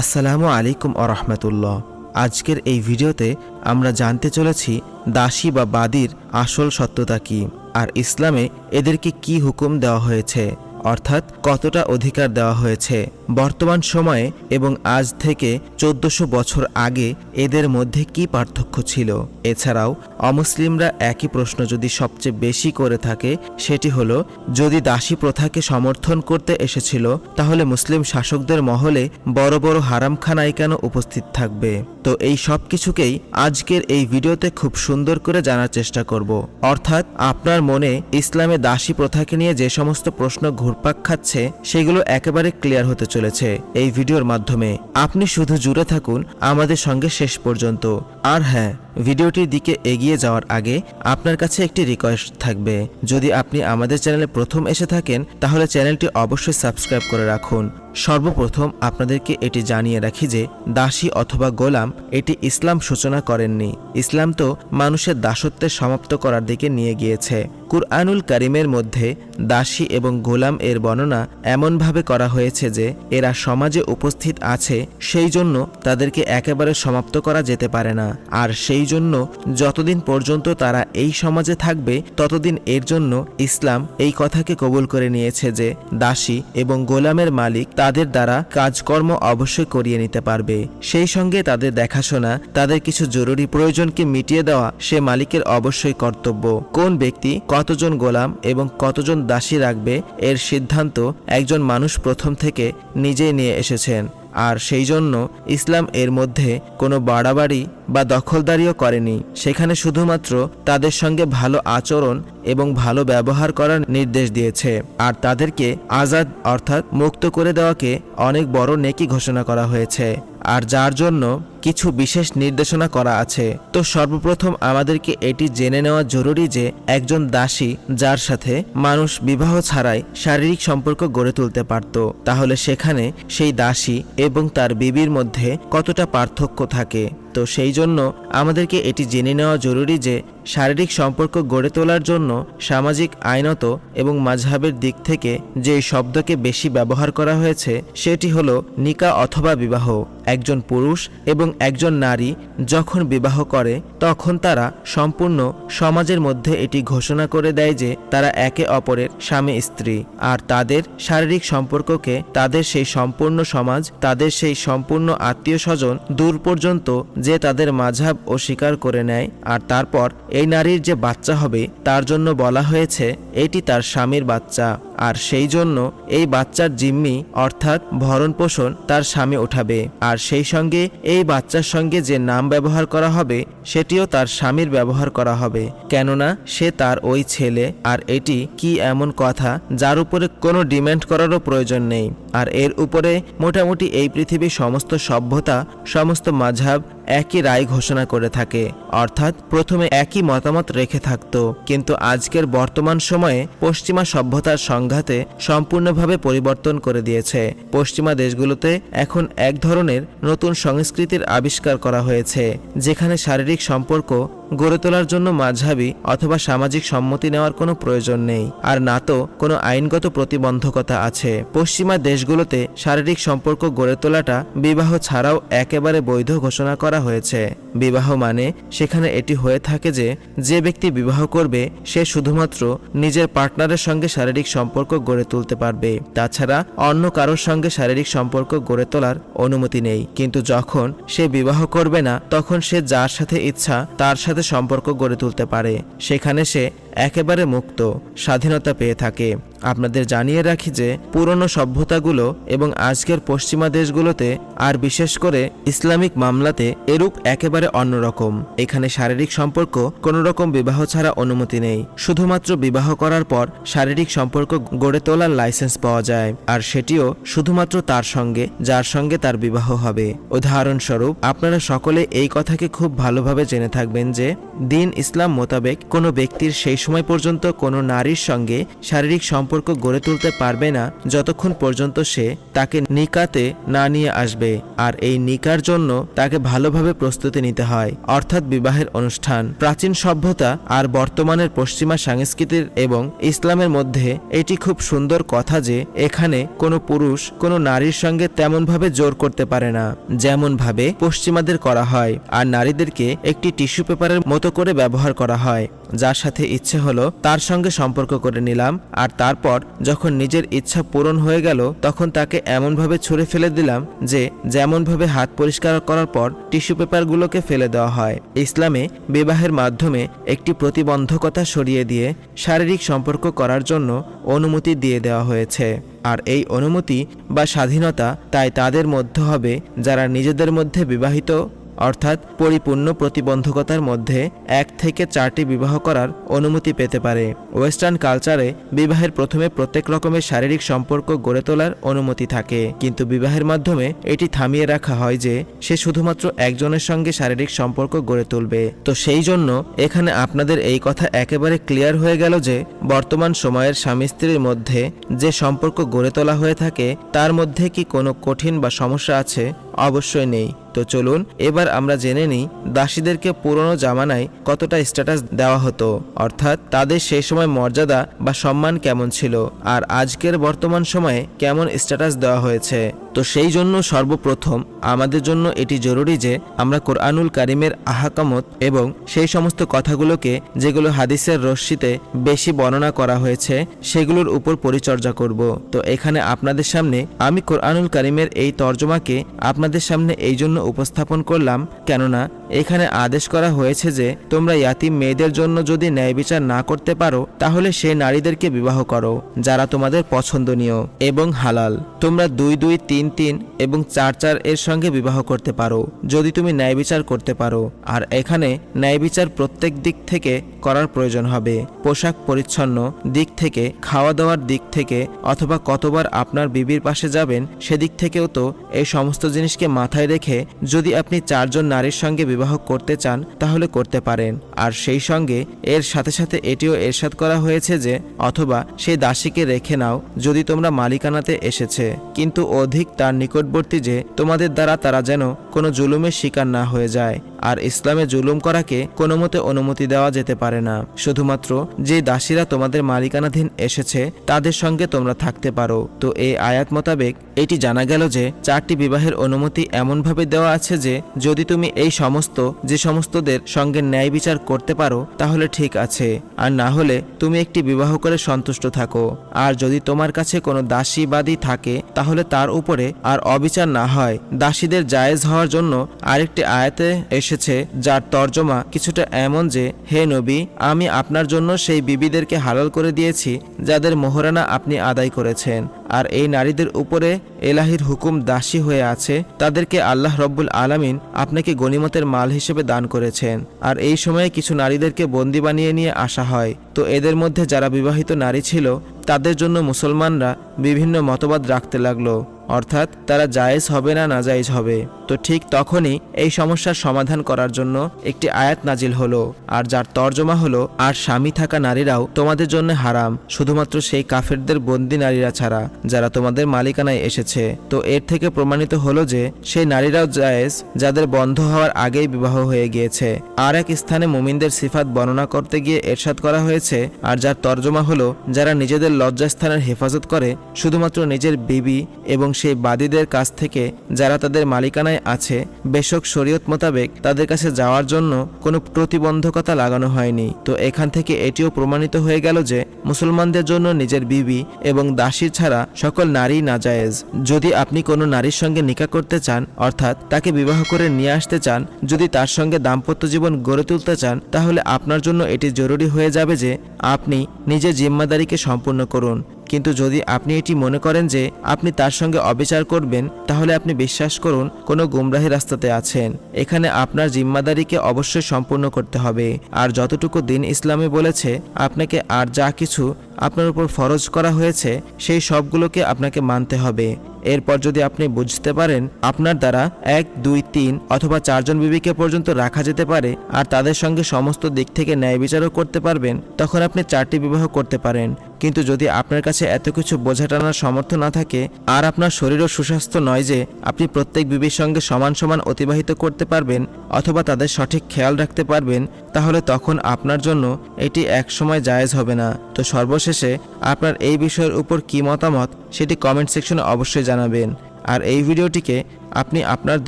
আসসালামু আলাইকুম আরহামতুল্লাহ আজকের এই ভিডিওতে আমরা জানতে চলেছি দাসী বা বাদীর আসল সত্যতা কী, আর ইসলামে এদেরকে কি হুকুম দেওয়া হয়েছে। অর্থাৎ কতটা অধিকার দেওয়া হয়েছে। বর্তমান সময়ে এবং আজ থেকে চোদ্দশো বছর আগে এদের মধ্যে কি পার্থক্য ছিল? এছাড়াও, অমুসলিমরা একই প্রশ্ন যদি সবচেয়ে বেশি করে থাকে, সেটি হলো, যদি দাসী প্রথাকে সমর্থন করতে এসেছিল, তাহলে মুসলিম শাসকদের মহলে বড় বড় হারামখানায় কেন উপস্থিত থাকবে? তো এই সব কিছুকেই আজকের এই ভিডিওতে খুব সুন্দর করে জানার চেষ্টা করব। অর্থাৎ, আপনার মনে ইসলামে দাসী প্রথাকে নিয়ে যে সমস্ত প্রশ্ন ঘুরপাক খাচ্ছে, সেগুলো একেবারে ক্লিয়ার হতে চলেছে এই ভিডিওর মাধ্যমে। আপনি শুধু জুড়ে থাকুন আমাদের সঙ্গে শেষ পর্যন্ত। আর হ্যাঁ ভিডিওটির দিকে এগিয়ে যাওয়ার আগে আপনার কাছে একটি রিকোয়েস্ট থাকবে। যদি আপনি আমাদের চ্যানেলে প্রথম এসে থাকেন, তাহলে চ্যানেলটি অবশ্যই সাবস্ক্রাইব করে রাখুন। সর্বপ্রথম আপনাদেরকে এটি জানিয়ে রাখি যে, দাসী অথবা গোলাম এটি ইসলাম সূচনা করেননি। ইসলাম তো মানুষের দাসত্বের সমাপ্ত করার দিকে নিয়ে গিয়েছে। কুরআনুল কারিমের মধ্যে দাসী এবং গোলাম এর বর্ণনা এমনভাবে করা হয়েছে যে, এরা সমাজে উপস্থিত আছে সেই জন্য তাদেরকে একেবারে সমাপ্ত করা যেতে পারে না। আর সেই জন্য যতদিন পর্যন্ত তারা এই সমাজে থাকবে, ততদিন এর জন্য ইসলাম এই কথাকে কবুল করে নিয়েছে যে দাসী এবং গোলামের মালিক তাদের দ্বারা কাজকর্ম অবশ্যই করিয়ে নিতে পারবে। সেই সঙ্গে তাদের দেখাশোনা, তাদের কিছু জরুরি প্রয়োজনকে মিটিয়ে দেওয়া সে মালিকের অবশ্যই কর্তব্য। কোন ব্যক্তি কতজন গোলাম এবং কতজন দাসী রাখবে, এর সিদ্ধান্ত একজন মানুষ প্রথম থেকে নিজেই নিয়ে এসেছেন। আর সেই জন্য ইসলাম এর মধ্যে কোনো বাড়াবাড়ি বা দখলদারিও করেনি। সেখানে শুধুমাত্র তাদের সঙ্গে ভালো আচরণ এবং ভালো ব্যবহার করার নির্দেশ দিয়েছে। আর তাদেরকে আজাদ অর্থাৎ মুক্ত করে দেওয়াকে অনেক বড় নেকি ঘোষণা করা হয়েছে। আর যার জন্য কিছু বিশেষ নির্দেশনা করা আছে। তো সর্বপ্রথম আমাদেরকে এটি জেনে নেওয়া জরুরি যে, একজন দাসী যার সাথে মানুষ বিবাহ ছাড়াই শারীরিক সম্পর্ক গড়ে তুলতে পারত। তাহলে সেখানে সেই দাসী এবং তার বিবির মধ্যে কতটা পার্থক্য থাকে? তো সেই জন্য আমাদেরকে এটি জেনে নেওয়া জরুরি যে, শারীরিক সম্পর্ক গড়ে তোলার জন্য সামাজিক আইনত এবং মাঝহাবের দিক থেকে যে শব্দকে বেশি ব্যবহার করা হয়েছে, সেটি হলো নিকা অথবা বিবাহ। একজন পুরুষ এবং একজন নারী যখন বিবাহ করে, তখন তারা সম্পূর্ণ সমাজের মধ্যে এটি ঘোষণা করে দেয় যে তারা একে অপরের স্বামী, স্ত্রী। আর তাদের শারীরিক সম্পর্ককে তাদের সেই সম্পূর্ণ সমাজ, তাদের সেই সম্পূর্ণ আত্মীয় স্বজন দূর পর্যন্ত যে তাদের মাঝাব ও স্বীকার করে নেয়। আর তারপর এই নারীর যে বাচ্চা হবে, তার জন্য বলা হয়েছে, এটি তার স্বামীর বাচ্চা। আর সেই জন্য এই বাচ্চার জিম্মি অর্থাৎ ভরণ পোষণ তার স্বামী উঠাবে। আর সেই সঙ্গে এই বাচ্চার সঙ্গে যে নাম ব্যবহার করা হবে, সেটিও তার স্বামীর ব্যবহার করা হবে। কেননা, সে তার ওই ছেলে, আর এটি কি এমন কথা, যার উপরে কোনো ডিম্যান্ড করারও প্রয়োজন নেই। আর এর উপরে মোটামুটি এই পৃথিবীর সমস্ত সভ্যতা, সমস্ত মাঝাব একই রায় ঘোষণা করে থাকে। অর্থাৎ প্রথমে একই মতামত রেখে থাকত। কিন্তু আজকের বর্তমান সময়ে পশ্চিমা সভ্যতার সংঘাতে সম্পূর্ণভাবে পরিবর্তন করে দিয়েছে। পশ্চিমা দেশগুলোতে এখন এক ধরনের নতুন সংস্কৃতির আবিষ্কার করা হয়েছে, যেখানে শারীরিক সম্পর্ক গড়ে তোলার জন্য মাঝহাবি অথবা সামাজিক সম্মতি নেওয়ার কোনো প্রয়োজন নেই। আর না তো কোনো আইনগত প্রতিবন্ধকতা আছে। পশ্চিমা দেশগুলোতে শারীরিক সম্পর্ক গড়ে তোলাটা বিবাহ ছাড়াও একেবারে বৈধ ঘোষণা করা হয়েছে। বিবাহ মানে সেখানে এটি হয়ে থাকে যে যে ব্যক্তি বিবাহ করবে, সে শুধুমাত্র নিজের পার্টনারের সঙ্গে শারীরিক সম্পর্ক গড়ে তুলতে পারবে। তাছাড়া অন্য কারোর সঙ্গে শারীরিক সম্পর্ক গড়ে তোলার অনুমতি নেই। কিন্তু যখন সে বিবাহ করবে না, তখন সে যার সাথে ইচ্ছা, তার সাথে সম্পর্ক গড়ে তুলতে পারে সেখানে সে একেবারে মুক্ত স্বাধীনতা পেয়ে থাকে। আপনাদের জানিয়ে রাখি যে, পুরনো সভ্যতাগুলো এবং আজকের পশ্চিমা দেশগুলোতে, আর বিশেষ করে ইসলামিক মামলাতে এরূপ একেবারে অন্যরকম। এখানে শারীরিক সম্পর্ক কোনো রকম বিবাহ ছাড়া অনুমতি নেই। শুধুমাত্র বিবাহ করার পর শারীরিক সম্পর্ক গড়ে তোলার লাইসেন্স পাওয়া যায়, আর সেটিও শুধুমাত্র তার সঙ্গে, যার সঙ্গে তার বিবাহ হবে। উদাহরণস্বরূপ, আপনারা সকলে এই কথাকে খুব ভালোভাবে জেনে থাকবেন যে, দিন ইসলাম মোতাবেক কোনো ব্যক্তির সেই সময় পর্যন্ত কোনো নারীর সঙ্গে শারীরিক সম্পর্ক সম্পর্ক গড়ে তুলতে পারবে না যতক্ষণ পর্যন্ত সে তাকে নিকাতে না নিয়ে আসবে, আর এই নিকার জন্য তাকে ভালোভাবে প্রস্তুতি নিতে হয়, অর্থাৎ বিবাহের অনুষ্ঠান। প্রাচীন সভ্যতা আর বর্তমানের পশ্চিমা সংস্কৃতির এবং ইসলামের মধ্যে এটি খুব সুন্দর কথা যে এখানে কোনো পুরুষ কোনো নারীর সঙ্গে তেমনভাবে জোর করতে পারে না, যেমনভাবে পশ্চিমাদের করা হয়, আর নারীদেরকে একটি টিস্যু পেপারের মতো করে ব্যবহার করা হয়, যার সাথে ইচ্ছে হলো তার সঙ্গে সম্পর্ক করে নিলাম, আর তারপর যখন নিজের ইচ্ছা পূরণ হয়ে গেল, তখন তাকে এমনভাবে ছুঁড়ে ফেলে দিলাম যে, যেমনভাবে হাত পরিষ্কার করার পর টিস্যু পেপারগুলোকে ফেলে দেওয়া হয়। ইসলামে বিবাহের মাধ্যমে একটি প্রতিবন্ধকতা সরিয়ে দিয়ে শারীরিক সম্পর্ক করার জন্য অনুমতি দিয়ে দেওয়া হয়েছে। আর এই অনুমতি বা স্বাধীনতা তাই তাদের মধ্যে হবে যারা নিজেদের মধ্যে বিবাহিত অর্থাৎ পরিপূর্ণ প্রতিবন্ধকতার মধ্যে এক থেকে চারটি বিবাহ করার অনুমতি পেতে পারে। ওয়েস্টার্ন কালচারে বিবাহের প্রথমে প্রত্যেক রকমের শারীরিক সম্পর্ক গড়ে তোলার অনুমতি থাকে। কিন্তু বিবাহের মাধ্যমে এটি থামিয়ে রাখা হয় যে, সে শুধুমাত্র একজনের সঙ্গে শারীরিক সম্পর্ক গড়ে তুলবে। তো সেই জন্য এখানে আপনাদের এই কথা একেবারে ক্লিয়ার হয়ে গেল যে, বর্তমান সময়ের স্বামী স্ত্রীর মধ্যে যে সম্পর্ক গড়ে তোলা হয়ে থাকে, তার মধ্যে কি কোনো কঠিন বা সমস্যা আছে? অবশ্যই নেই। তো চলুন, এবার আমরা জেনে নিই দাসীদেরকে পুরনো জামানায় কতটা স্ট্যাটাস দেওয়া হতো। অর্থাৎ তাদের সেই সময় মর্যাদা বা সম্মান কেমন ছিল? আর আজকের বর্তমান সময়ে কেমন স্ট্যাটাস দেওয়া হয়েছে? তো সেই জন্য সর্বপ্রথম আমাদের জন্য এটি জরুরি যে আমরা কোরআনুল কারিমের আহাকামত এবং সেই সমস্ত কথাগুলোকে যেগুলো হাদিসের রশ্মিতে বেশি বর্ণনা করা হয়েছে, সেগুলোর উপর পরিচর্যা করব। তো এখানে আপনাদের সামনে আমি কোরআনুল কারিমের এই তর্জমাকে আপনাদের সামনে এই জন্য উপস্থাপন করলাম কেননা এখানে আদেশ করা হয়েছে যে, তোমরা ইয়াতিম মেয়েদের জন্য যদি ন্যায় বিচার না করতে পারো, তাহলে সেই নারীদেরকে বিবাহ করো, যারা তোমাদের পছন্দনীয় এবং হালাল। তোমরা দুই দুই তিন তিন এবং চার চার এর সঙ্গে বিবাহ করতে পারো, যদি তুমি ন্যায় বিচার করতে পারো। আর এখানে ন্যায় বিচার প্রত্যেক দিক থেকে করার প্রয়োজন হবে। পোশাক পরিচ্ছন্ন দিক থেকে খাওয়া দাওয়ার দিক থেকে, অথবা কতবার আপনার বিবির পাশে যাবেন, সেদিক থেকেও তো এই সমস্ত জিনিসকে মাথায় রেখে যদি আপনি চারজন নারীর সঙ্গে বিবাহ করতে চান, তাহলে করতে পারেন। আর সেই সঙ্গে এর সাথে সাথে এটিও এরশাদ করা হয়েছে যে, অথবা সেই দাসীকে রেখে নাও, যদি তোমরা মালিকানাতে এসেছে। কিন্তু অধিক তার নিকটবর্তী যে, তোমাদের দ্বারা তারা যেন কোনো জুলুমের শিকার না হয়ে যায়। আর ইসলামে জুলুম করাকে কোনো মতে অনুমতি দেওয়া যেতে পারে না। শুধুমাত্র যে দাসীরা তোমাদের মালিকানাধীন এসেছে, তাদের সঙ্গে তোমরা থাকতে পারো। তো এই আয়াত মোতাবেক এটি জানা গেল যে চারটি বিবাহের অনুমতি এমনভাবে দেওয়া আছে যে যদি তুমি এই সমস্ত, যে সমস্তদের সঙ্গে ন্যায় বিচার করতে পারো, তাহলে ঠিক আছে। আর না হলে তুমি একটি বিবাহ করে সন্তুষ্ট থাকো। আর যদি তোমার কাছে কোনো দাসীবাদী থাকে, তাহলে তার উপরে আর অবিচার না হয়। দাসীদের জায়েজ হওয়ার জন্য আরেকটি আয়াতে এসেছে, যার তর্জমা কিছুটা এমন যে, হে নবী, আমি আপনার জন্য সেই বিবিদেরকে হালাল করে দিয়েছি, যাদের মোহরানা আপনি আদায় করেছেন। আর এই নারীদের উপরে এলাহির হুকুম দাসী হয়ে আছে, তাদেরকে আল্লাহ রব্বুল আলামিন আপনাকে গনিমতের মাল হিসেবে দান করেছেন। আর এই সময়ে কিছু নারীদেরকে বন্দি বানিয়ে নিয়ে আসা হয়। তো এদের মধ্যে যারা বিবাহিত নারী ছিল, তাদের জন্য মুসলমানরা বিভিন্ন মতবাদ রাখতে লাগল। অর্থাৎ তারা জায়েজ হবে না না নাজায়েজ হবে। তো ঠিক তখনই এই সমস্যার সমাধান করার জন্য একটি আয়াত নাজিল হলো। আর যার তর্জমা হলো, আর স্বামী থাকা নারীরাও তোমাদের জন্য হারাম। শুধুমাত্র সেই কাফেরদের বন্দি নারীরা ছাড়া। যারা তোমাদের মালিকানায় এসেছে। তো এর থেকে প্রমাণিত হলো যে, সেই নারীরাও জায়েজ, যাদের বন্ধ হওয়ার আগেই বিবাহ হয়ে গিয়েছে। আর এক স্থানে মুমিনদের সিফাত বর্ণনা করতে গিয়ে এরশাদ করা হয়েছে, আর যার তর্জমা হলো, যারা নিজেদের লজ্জাস্থানের হেফাজত করে, শুধুমাত্র নিজের বিবি এবং সেই বাদীদের কাছ থেকে, যারা তাদের মালিকানায় আছে, বেশক শরীয়ত মোতাবেক তাদের কাছে যাওয়ার জন্য কোনো প্রতিবন্ধকতা লাগানো হয়নি। তো এখান থেকে এটিও প্রমাণিত হয়ে গেল যে, মুসলমানদের জন্য নিজের বিবি এবং দাসী ছাড়া সকল নারী নাজায়েজ। যদি আপনি কোনো নারীর সঙ্গে নিকা করতে চান, অর্থাৎ তাকে বিবাহ করে নিয়ে আসতে চান, যদি তার সঙ্গে দাম্পত্য জীবন গড়ে তুলতে চান, তাহলে আপনার জন্য এটি জরুরি হয়ে যাবে যে, আপনি নিজের জিম্মাদারিকে সম্পূর্ণ করুন। কিন্তু যদি আপনি এটি মনে করেন যে, আপনি তার সঙ্গে অবিচার করবেন, তাহলে আপনি বিশ্বাস করুন, কোনো গুমরাহি রাস্তাতে আছেন। এখানে আপনার জিম্মাদারিকে অবশ্যই সম্পূর্ণ করতে হবে। আর যতটুকু দিন ইসলামে বলেছে, আপনাকে আর যা কিছু আপনার উপর ফরজ করা হয়েছে, সেই সবগুলোকে আপনাকে মানতে হবে। এরপর যদি আপনি বুঝতে পারেন, আপনার দ্বারা এক, দুই, তিন অথবা চারজন বিবিকে পর্যন্ত রাখা যেতে পারে আর তাদের সঙ্গে সমস্ত দিক থেকে ন্যায় বিচারও করতে পারবেন, তখন আপনি চারটি বিবাহ করতে পারেন। কিন্তু যদি আপনার কাছে এত কিছু বোঝা টানার সামর্থ্য না থাকে, আর আপনার শরীরও সুস্বাস্থ্য নয় যে আপনি প্রত্যেক বিবির সঙ্গে সমান সমান অতিবাহিত করতে পারবেন অথবা তাদের সঠিক খেয়াল রাখতে পারবেন, তাহলে তখন আপনার জন্য এটি একসময় জায়েজ হবে না। তো সর্বশেষে আপনার এই বিষয়ের উপর কী মতামত সেটি কমেন্ট সেকশনে অবশ্যই জানাবেন। আর এই ভিডিওটিকে আপনি আপনার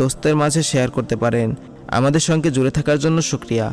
দোস্তের মাঝে শেয়ার করতে পারেন। আমাদের সঙ্গে জুড়ে থাকার জন্য শুক্রিয়া।